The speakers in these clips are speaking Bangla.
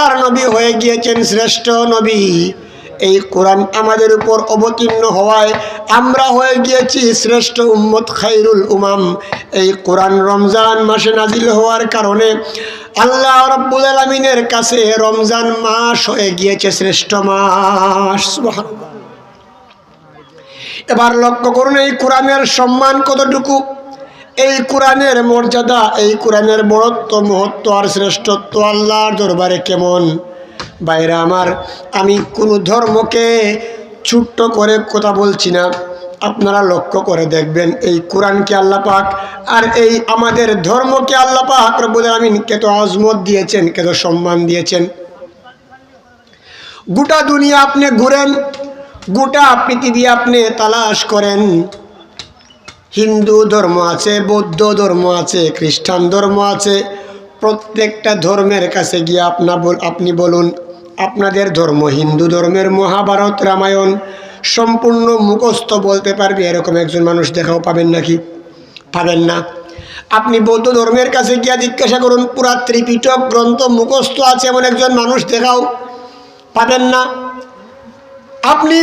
তালার নবী হয়ে গিয়েছেন শ্রেষ্ঠ নবী। এই কোরআন আমাদের উপর অবতীর্ণ হওয়ায় আমরা হয়ে গিয়েছি শ্রেষ্ঠ উম্মত খাইরুল উমাম। এই কোরআন রমজান মাসে নাজিল হওয়ার কারণে আল্লাহ রব্বুল আলমিনের কাছে রমজান মাস হয়ে গিয়েছে শ্রেষ্ঠ মাস। এবার লক্ষ্য করুন এই কোরআনের সম্মান কতটুকু? এই কোরআনের মর্যাদা, এই কোরআনের বড়ত্ব, মহত্ব আর শ্রেষ্ঠত্ব আল্লাহর দরবারে কেমন? বাইরে আমার, আমি কোনো ধর্মকে ছোট্ট করে কথা বলছি না। আপনারা লক্ষ্য করে দেখবেন, এই কোরআনকে আল্লাহ পাক আর এই আমাদের ধর্মকে আল্লাহ পাক রব্বুল আমিন কত আজমত দিয়েছেন, কত সম্মান দিয়েছেন। গোটা দুনিয়া আপনি ঘুরেন, গোটা পৃথিবী আপনি তালাশ করেন। হিন্দু ধর্ম আছে, বৌদ্ধ ধর্ম আছে, খ্রিস্টান ধর্ম আছে, প্রত্যেকটা ধর্মের কাছে গিয়ে আপনা আপনি বলুন, আপনাদের ধর্ম হিন্দু ধর্মের মহাভারত, রামায়ণ, সম্পূর্ণ মুখস্থ বলতে পারবে, এরকম একজন মানুষ দেখাও পাবেন নাকি? পাবেন না। আপনি বৌদ্ধ ধর্মের কাছে গিয়া জিজ্ঞাসা করুন, পুরা ত্রিপিটক গ্রন্থ মুখস্থ আছে এমন একজন মানুষ দেখাও, পাবেন না। আপনি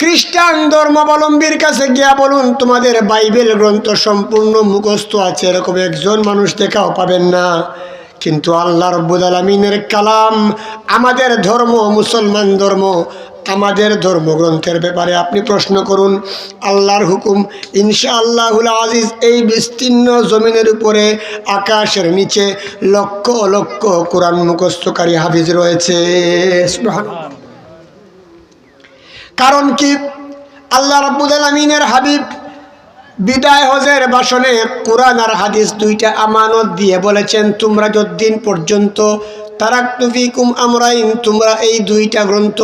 খ্রিস্টান ধর্মাবলম্বীর কাছে গিয়া বলুন, তোমাদের বাইবেল গ্রন্থ সম্পূর্ণ মুখস্থ আছে, এরকম একজন মানুষ দেখাও পাবেন না। কিন্তু আল্লাহ রব্বুল আলমিনের কালাম, আমাদের ধর্ম মুসলমান ধর্ম, আমাদের ধর্মগ্রন্থের ব্যাপারে আপনি প্রশ্ন করুন। আল্লাহর হুকুম ইনশা আল্লাহুল আজিজ, এই বিস্তীর্ণ জমিনের উপরে, আকাশের নিচে লক্ষ লক্ষ কোরআন মুখস্থকারী হাফিজ রয়েছে। কারণ কি? আল্লাহ রাব্বুল আলামিনের হাবিব বিদায় হজের বাসনে কোরআন আর হাদিস দুইটা আমানত দিয়ে বলেছেন, তোমরা যতদিন পর্যন্ত তারাকুম আমরাইন, তোমরা এই দুইটা গ্রন্থ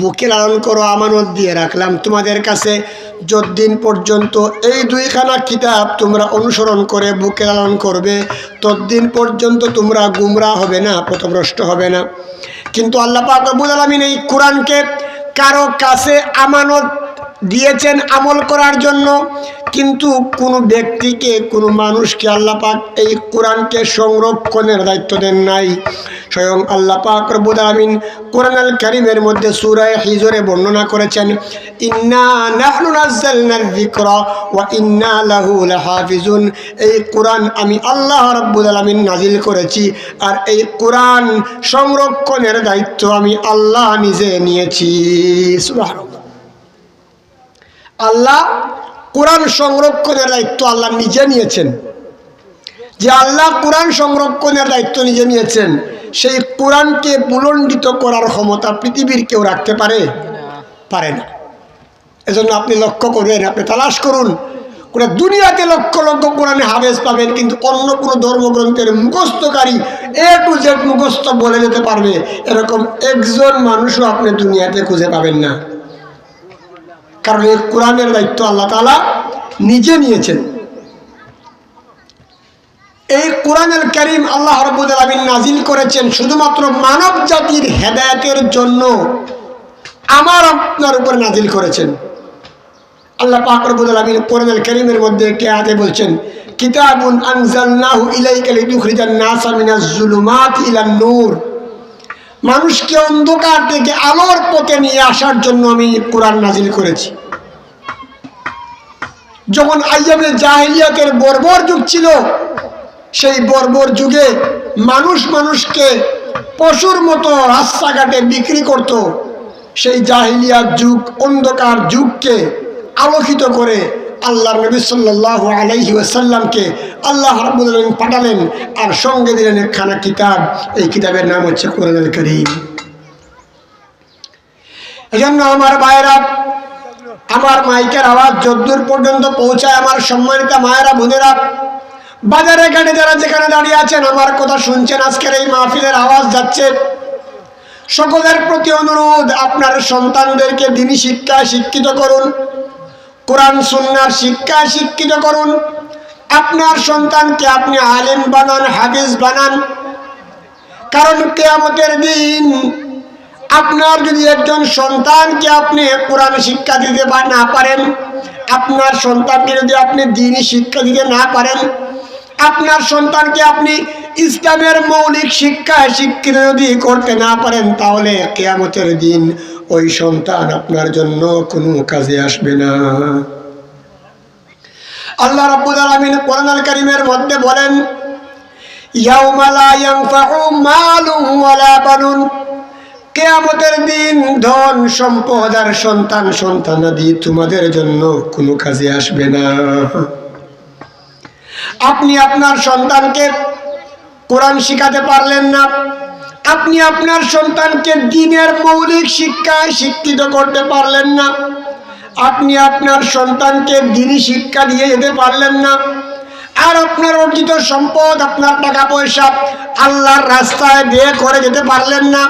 বুকে লালন করো, আমানত দিয়ে রাখলাম। তোমাদের কাছে যতদিন পর্যন্ত এই দুইখানা কিতাব তোমরা অনুসরণ করে বুকে লালন করবে, ততদিন পর্যন্ত তোমরা গুমরা হবে না, পথভ্রষ্ট হবে না। কিন্তু আল্লাহ পাক রব্বুল আলামিন এই কোরআনকে কারও কাছে আমানত দিয়েছেন আমল করার জন্য। কিন্তু কোনো ব্যক্তিকে, কোনো মানুষকে আল্লাহ পাক এই কোরআনকে সংরক্ষণের দায়িত্ব দেন নাই। স্বয়ং আল্লাহ পাক রব্বুল আলামিন কোরআন আল কারীমের মধ্যে সূরা হিজরে বর্ণনা করেছেন, ইন্না নাহনু নাযালনার যিকরা ওয়া ইন্না লাহু লাহাফিজুন। এই কোরআন আমি আল্লাহ রাব্বুল আলামিন নাজিল করেছি আর এই কোরআন সংরক্ষণের দায়িত্ব আমি আল্লাহ নিজে নিয়েছি। সুবহানাল্লাহ। আল্লাহ কোরআন সংরক্ষণের দায়িত্ব আল্লাহ নিজে নিয়েছেন। যে আল্লাহ কোরআন সংরক্ষণের দায়িত্ব নিজে নিয়েছেন, সেই কোরআনকে বুলণ্ডিত করার ক্ষমতা পৃথিবীর কেউ রাখতে পারে? পারে না। এজন্য আপনি লক্ষ্য করবেন, আপনি তালাশ করুন, কোনো দুনিয়াতে লক্ষ লক্ষ কোরআনে হাবেজ পাবেন, কিন্তু অন্য কোনো ধর্মগ্রন্থের মুখস্থকারী এ টু জেড মুখস্থ বলে যেতে পারবে। এরকম একজন মানুষও আপনি দুনিয়াতে খুঁজে পাবেন না। কারণ এই কোরআনের দায়িত্ব আল্লাহ তালা নিজে নিয়েছেন। এই কোরআনের করিম আল্লাহ রব্বুল নাজিল করেছেন শুধুমাত্র মানব জাতির হেদায়তের জন্য। আমার আপনার উপর নাজিল করেছেন। আল্লাহ পাক রব্বুল আলমিন কোরআনুল করিমের মধ্যে একটি আয়াতে বলছেন, কিতাবুন আনজালনাহু ইলাইকা লিতুখরিজান নাসা মিনাজ জুলুমাত ইলান নূর মানুষকে অন্ধকার থেকে আলোর পথে নিয়ে আসার জন্য আমি কোরআন নাজিল করেছি। যখন আইয়ামে জাহিলিয়াতের বর্বর যুগ ছিল, সেই বর্বর যুগে মানুষ মানুষকে পশুর মতো রাস্তাঘাটে বিক্রি করত। সেই জাহিলিয়াত যুগ অন্ধকার যুগকে আলোকিত করে আল্লাহ নবী সাল্লাহ আলাইহি ওয়াসাল্লামকে আল্লাহ রাব্বুল আলামিন পাঠালেন আর সঙ্গে দিলেন একখানা কিতাব। এই কিতাবের নাম হচ্ছে কোরআনুল করিম। এজন্য আমার ভাইয়েরা, আমার মাইকের আওয়াজ যদ্দূর পর্যন্ত পৌঁছায় আমার সম্মানিত মায়েরা, বোনেরা। বাজারে ঘাটে যারা যেখানে দাঁড়িয়ে আছেন, আমার কথা শুনছেন, আজকের এই মাহফিলের আওয়াজ যাচ্ছে। সকলের প্রতি অনুরোধ, আপনার সন্তানদেরকে দিনী শিক্ষায় শিক্ষিত করুন। কোরআন সুন্নার শিক্ষায় শিক্ষিত করুন। আপনার সন্তানকে আপনি আলিম বানান হাবিজ বানান। কারণ কেয়ামতের দিন আপনার যদি একজন সন্তানকে আপনি কোরআন শিক্ষা দিতে না পারেন, আপনার সন্তানকে যদি আপনি দিনই শিক্ষা দিতে না পারেন আপনার সন্তানকে আপনি ইসলামের মৌলিক শিক্ষা শিক্ষিত যদি করতে না পারেন, তাহলে কেয়ামতের দিন ওই সন্তান আপনার জন্য কোনো কাজে আসবে না। আল্লাহ রাব্বুল আলামিন কোরআন কারীমের মধ্যে বলেন, ইয়াউমা লা ইয়ানফাউ মালুন ওয়ালা বানুন। কেয়ামতের দিন ধন, সম্পদ আর সন্তান সন্তানাদি তোমাদের জন্য কোনো কাজে আসবে না। আপনি আপনার সন্তানকে কোরআন শিখাতে পারলেন না। আপনি আপনার সন্তানকে দিনের মৌলিক শিক্ষায় শিক্ষিত করতে পারলেন না। আপনি আপনার সন্তানকে দিনই শিক্ষা দিয়ে যেতে পারলেন না। আর আপনার অর্জিত সম্পদ, আপনার টাকা পয়সা আল্লাহর রাস্তায় বিয়ে করে যেতে পারলেন না।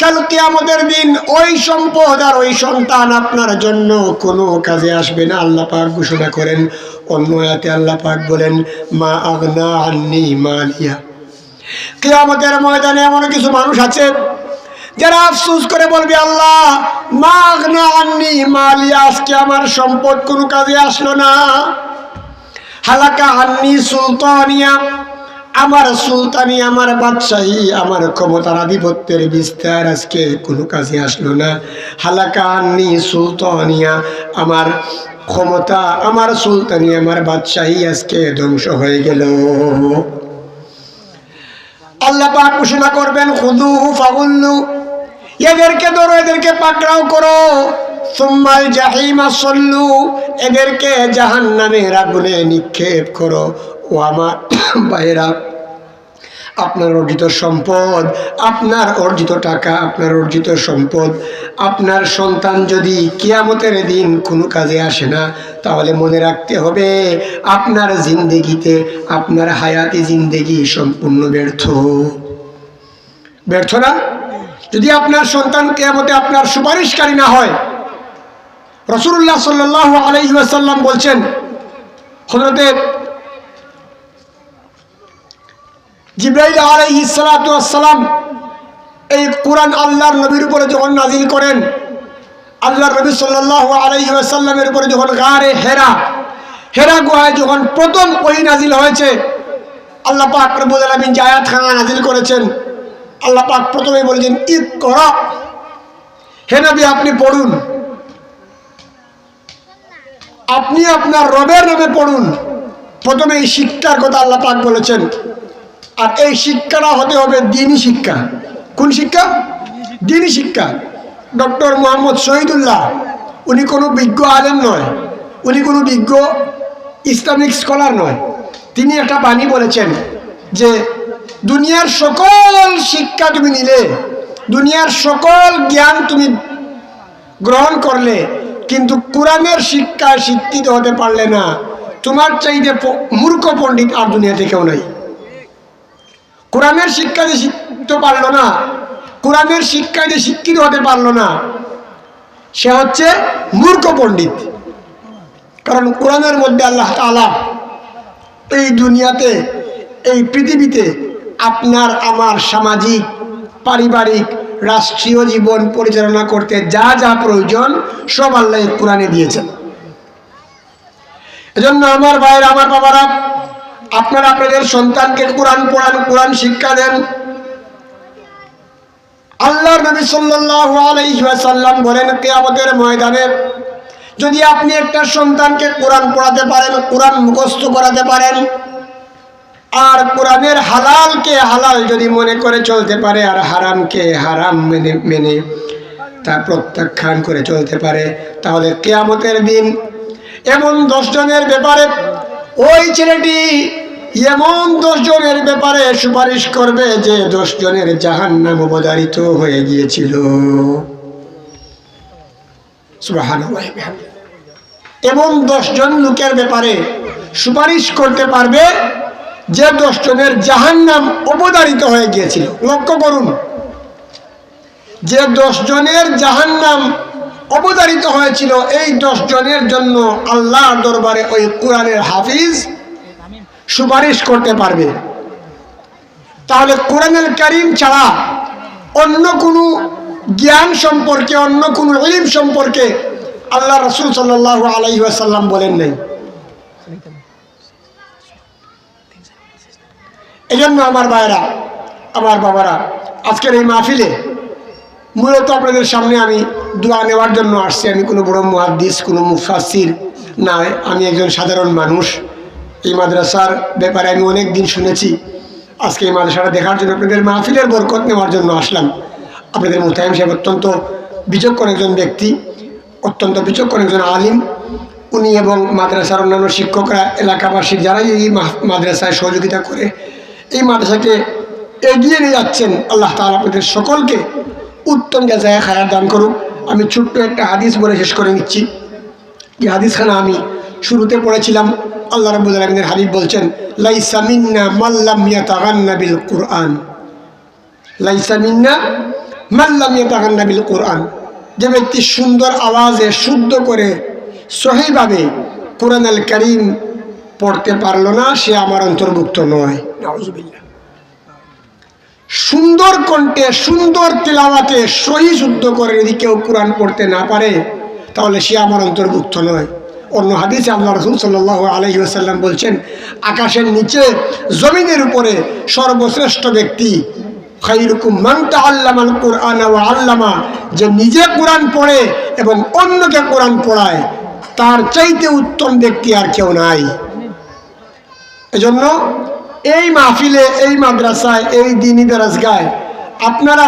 কাল আমাদের দিন ওই সম্পদ আর ওই সন্তান আপনার জন্য কোনো কাজে আসবে না। আল্লাহ পাক ঘোষণা করেন অন্য আল্লাহ পাক বলেন, মা আগনা আন্নি মালিয়া। কেয়ামতের ময়দানে এমন কিছু মানুষ আছে, যারা আফসোস করে বলবে, আল্লাহ মাগ না আননি মালিয়া, আজকে আমার সম্পদ কোনো কাজে আসলো না। হালাকা আননি সুলতানিয়া, আমার সুলতানি, আমার বাদশাহী, আমার ক্ষমতার আধিপত্যের বিস্তার আজকে কোনো কাজে আসলো না। হালাকা আননি সুলতানিয়া, আমার ক্ষমতা আমার সুলতানি, আমার বাদশাহী আজকে ধ্বংস হয়ে গেল। আল্লাহ পাক ঘোষণা করবেন, খুদু ফাগুল্লু, এদেরকে ধরো, এদেরকে পাকড়াও করো। জাহিমা সল্লু, এদেরকে আগুনে নিক্ষেপ করো। ও আমার ভাইয়েরা আপনার অর্জিত সম্পদ, আপনার অর্জিত টাকা, আপনার অর্জিত সম্পদ, আপনার সন্তান যদি কিয়ামতের দিন কোনো কাজে আসে না, তাহলে মনে রাখতে হবে আপনার জিন্দেগিতে, আপনার হায়াতি জিন্দেগি সম্পূর্ণ ব্যর্থ। ব্যর্থ না? যদি আপনার সন্তান কেয়ামতে আপনার সুপারিশকারী না হয় রসুল্লাহ সাল্লাহ আলহিহাসাল্লাম বলছেন হজরতে জিব্রাইল আলাইহি সালাম এই কোরআন আল্লাহর নবীর উপরে যখন নাজিল করেন আল্লাহ নবী সাল্লাহ আলাইহি আসাল্লামের উপরে যখন গারে হেরা হেরা গুহায় যখন প্রথম ওই নাজিল হয়েছে, আল্লাহ পাক আলামিন যে আয়াত খানা নাজিল করেছেন, আল্লাহ পাক প্রথমে বলেছেন, ঈদ কর। হে নবী, আপনি পড়ুন। আপনি আপনার রবের নামে পড়ুন। প্রথমে এই শিক্ষার কথা আল্লাহ পাক বলেছেন। আর এই শিক্ষাটা হতে হবে দিনী শিক্ষা। কোন শিক্ষা? দিনী শিক্ষা। ডক্টর মোহাম্মদ শহীদুল্লাহ, উনি কোনো বিজ্ঞ আলেম নয়, উনি কোনো বিজ্ঞ ইসলামিক স্কলার নয়। তিনি একটা বাণী বলেছেন যে, দুনিয়ার সকল শিক্ষা তুমি নিলে, দুনিয়ার সকল জ্ঞান তুমি গ্রহণ করলে, কিন্তু কোরআনের শিক্ষায় শিক্ষিত হতে পারলে না। তোমার চাইতে মূর্খ পণ্ডিত আর দুনিয়াতে কেউ নাই। কোরআনের শিক্ষা যে শিখতে পারল না, কোরআনের শিক্ষায় যে শিক্ষিত হতে পারল না, সে হচ্ছে মূর্খ পণ্ডিত। কারণ কোরআনের মধ্যে আল্লাহ তাআলা এই দুনিয়াতে, এই পৃথিবীতে আপনার, আমার সামাজিক, পারিবারিক, রাষ্ট্রীয় জীবন পরিচালনা করতে যা যা প্রয়োজন সব আল্লাহ কোরআনে দিয়েছেন। এজন্য আমার ভাইয়ের, আমার বাবারা আপনারা আপনাদের সন্তানকে কোরআন পড়ান, কোরআন শিক্ষা দেন। আল্লাহ নবী সাল্লাল্লাহু আলাইহি ওয়াসাল্লাম বলেন, কিয়ামতের ময়দানে যদি আপনি একটা সন্তানকে কোরআন পড়াতে পারেন, কোরআন মুখস্থ করাতে পারেন, আর কোরআনের হালালকে হালাল যদি মনে করে চলতে পারে, আর হারামকে হারাম মেনে মেনে তা প্রত্যাখ্যান করে চলতে পারে, তাহলে কেয়ামতের দিন এমন দশজনের ব্যাপারে ওই ছেলেটি এমন দশজনের ব্যাপারে সুপারিশ করবে যে দশজনের জাহান নাম অবধারিত হয়ে গিয়েছিল। এবং দশজন লোকের ব্যাপারে সুপারিশ করতে পারবে যে দশজনের জাহান নাম অবধারিত হয়ে গিয়েছিল লক্ষ্য করুন, যে দশজনের জাহান নাম অবধারিত হয়েছিল, এই দশজনের জন্য আল্লাহর দরবারে ওই কোরআনের হাফিজ সুপারিশ করতে পারবে। তাহলে কোরআনের কারিম ছাড়া অন্য কোনো জ্ঞান সম্পর্কে, অন্য কোনো ইলিম সম্পর্কে আল্লাহ রসুল সাল্লাহ আলাইহি আসাল্লাম বলেন নাই। জন্য আমার ভাইয়েরা, আমার বাবারা, আজকের এই মাহফিলে মূলত আপনাদের সামনে আমি দোয়া নেওয়ার জন্য আসছি। আমি কোনো বড় মুহাদ্দিস, কোনো মুফাসির নয়। আমি একজন সাধারণ মানুষ। এই মাদ্রাসার ব্যাপারে আমি অনেক দিন শুনেছি। আজকে এই মাদ্রাসাটা দেখার জন্য আপনাদের মাহফিলের বরকত নেওয়ার জন্য আসলাম। আপনাদের মোতায়েম সাহেব অত্যন্ত বিচক্ষণ একজন ব্যক্তি, অত্যন্ত বিচক্ষণ একজন আলিম। উনি এবং মাদ্রাসার অন্যান্য শিক্ষকরা এলাকাবাসী যারাই এই মাদ্রাসায় সহযোগিতা করে, এই মাদ্রাসাকে এগিয়ে নিয়ে যাচ্ছেন। আল্লাহ তালা আপনাদের সকলকে উত্তম জায়গায় খায়ার দান করুক। আমি ছোট্ট একটা হাদিস বলে শেষ করে নিচ্ছি। এই হাদিসখানা আমি শুরুতে পড়েছিলাম। আল্লাহ রাব্বুল আলামিনের হাবিব বলছেন লাইসা মিন্না মাল্লাম ইয়াতাগান্না বিল কুরআন। লাইসা মিন্না মাল্লাম ইয়াতাগান্না বিল কুরআন। যে ব্যক্তি সুন্দর আওয়াজে শুদ্ধ করে সহিভাবে কোরআন আল করিম পড়তে পারল না সে আমার অন্তর্ভুক্ত নয়। সুন্দর কণ্ঠে সুন্দর তেলাওয়াতে সহি শুদ্ধ করে যদি কেউ কোরআন পড়তে না পারে তাহলে সে আমার অন্তর্ভুক্ত নয়। অন্য হাদিসে আল্লাহ রসুল সাল্লাহ আলহি আসাল্লাম বলছেন, আকাশের নিচে, জমিনের উপরে সর্বশ্রেষ্ঠ ব্যক্তি, খাইরুকুম মাংতা আল্লামাল কোরআন আল্লামা, যে নিজে কোরআন পড়ে এবং অন্যকে কোরআন পড়ায়, তার চাইতে উত্তম ব্যক্তি আর কেউ নাই। এজন্য এই মাহফিলে, এই মাদ্রাসায়, এই দিনী দরাজগায় আপনারা